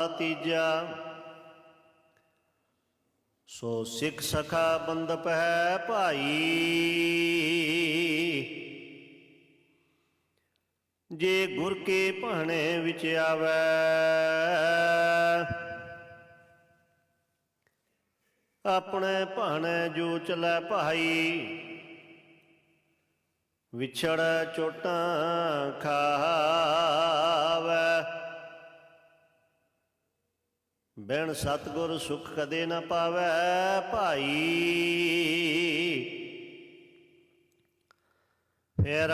ਤੀਜਾ, ਸੋ ਸਿੱਖ ਸਖਾ ਬੰਦਪ ਹੈ ਭਾਈ। ਜੇ ਗੁਰ ਕੇ ਭਾਣੇ ਵਿੱਚ ਆਵੈ, ਆਪਣੇ ਭਾਣੇ ਜੋ ਚਲੈ ਭਾਈ, ਵਿਛੜ ਚੋਟਾਂ ਖਾ ਬਿਨ ਸਤਗੁਰ ਸੁਖ ਕਦੇ ਨਾ ਪਾਵੈ ਭਾਈ। ਫਿਰ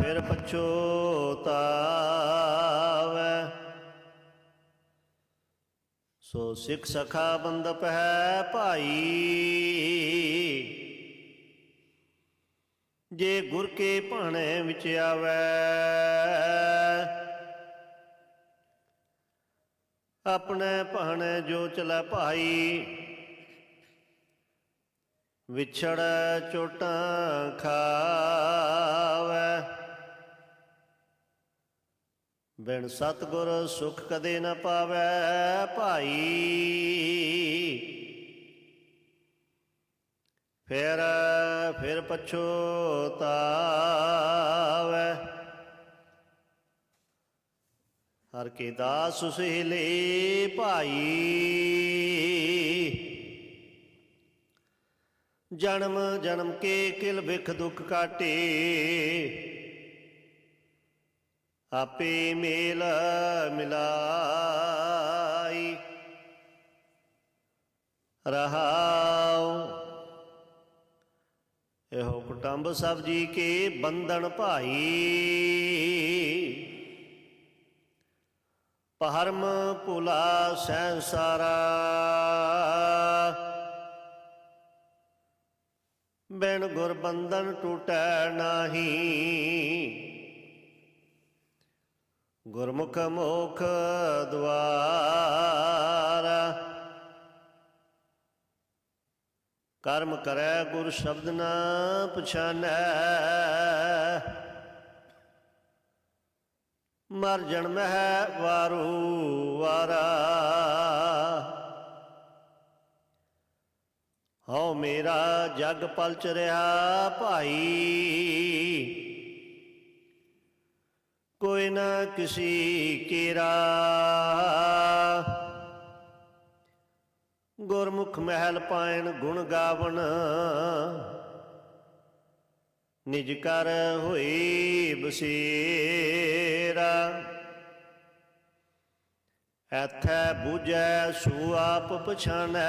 ਫਿਰ ਪਛੋਤਾਵੈ ਸੋ ਸਿੱਖ ਸਖਾ ਬੰਦਪ ਹੈ ਭਾਈ। ਜੇ ਗੁਰ ਕੇ ਭਾਣੇ ਵਿੱਚ ਆਵੈ ਆਪਣੇ ਭਾਣੇ ਜੋ ਚਲੈ ਭਾਈ। ਵਿਛੜ ਚੋਟਾਂ ਖਾਵੈ। ਬਿਨ ਸਤਗੁਰ ਸੁਖ ਕਦੇ ਨਾ ਪਾਵੈ ਭਾਈ। ਫਿਰ ਫਿਰ ਪਛੋਤਾਵੈ ਹਰ ਕੇ ਦਾਸ ਸੁਹੇਲੇ ਭਾਈ। ਜਨਮ ਜਨਮ ਕੇ ਕਿਲ ਵਿਖ ਦੁਖ ਕਾਟੇ। ਆਪੇ ਮੇਲ ਮਿਲਾਈ। ਰਹਾਉ। ਇਹੋ ਕੁਟੰਬ ਸਭ ਜੀ ਕੇ ਬੰਧਨ ਭਾਈ। ਪਹਰਮ ਭੁਲਾ ਸੰਸਾਰਾ। ਬਿਨ ਗੁਰ ਬੰਧਨ ਟੂਟੈ ਨਾਹੀ। ਗੁਰਮੁਖ ਮੋਖ ਦਵਾਰ। ਕਰਮ ਕਰੈ ਗੁਰ ਸ਼ਬਦ ਨਾ ਪਛਾਨੈ। ਮਰ ਜਨਮ ਹੈ ਵਾਰੂ ਵਾਰਾ। ਹਉ ਮੇਰਾ ਜਗ ਪਲਚ ਰਿਹਾ ਭਾਈ। ਕੋਈ ਨਾ ਕਿਸੀ ਕੀਰਾ। ਗੁਰਮੁਖ ਮਹਿਲ ਪਾਇਣ ਗੁਣ ਗਾਵਣ। ਨਿਜ ਕਰ ਹੋਈ ਬਸੇਰਾ। ਐਥੈ ਬੂਝੈ ਸੂ ਆਪ ਪਛਾਨੈ।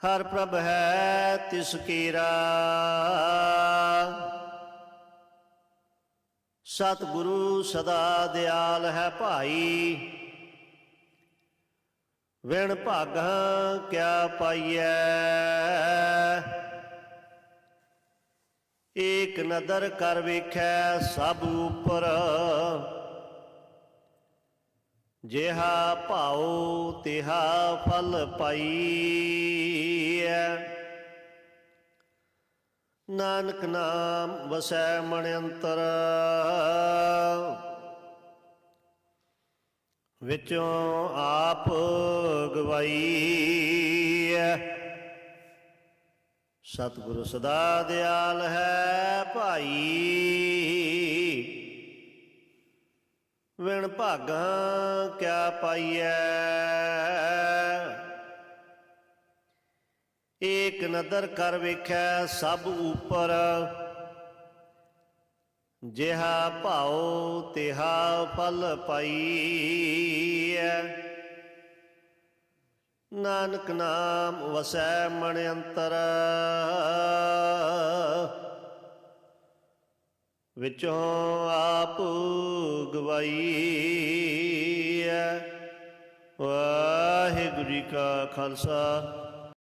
ਹਰ ਪ੍ਰਭ ਹੈ ਤਿਸ ਕੀਰਾ। ਸਤ ਗੁਰੂ ਸਦਾ ਦਿਆਲ ਹੈ ਭਾਈ। ਵਿਣ ਭਾਗਾਂ ਕਿਆ ਪਾਈਐ? ਏਕ ਨਦਰ ਕਰ ਵੇਖੈ ਸਭ ਉਪਰ। ਜਿਹਾ ਭਾਉ, ਤਿਹਾ ਫਲ ਪਾਈਐ। ਨਾਨਕ ਨਾਮ ਵਸੈ ਮਣ ਅੰਤਰ ਵਿੱਚੋਂ ਆਪ ਗਵਾਈਐ। ਸਤਿਗੁਰੂ ਸਦਾ ਦਿਆਲ ਹੈ ਭਾਈ। ਵਿਣ ਭਾਗਾਂ ਕਿਆ ਪਾਈਐ। ਏਕ ਨਦਰ ਕਰ ਵੇਖੈ ਸਭ ਉਪਰ। ਜਿਹਾ ਭਾਉ ਤਿਹਾ ਫਲ ਪਾਈਐ। ਨਾਨਕ ਨਾਮ ਵਸੈ ਮਣ ਅੰਤਰ। ਵਿੱਚੋਂ ਆਪ ਗਵਾਈਐ। ਵਾਹਿਗੁਰੂ ਜੀ ਕਾ ਖਾਲਸਾ।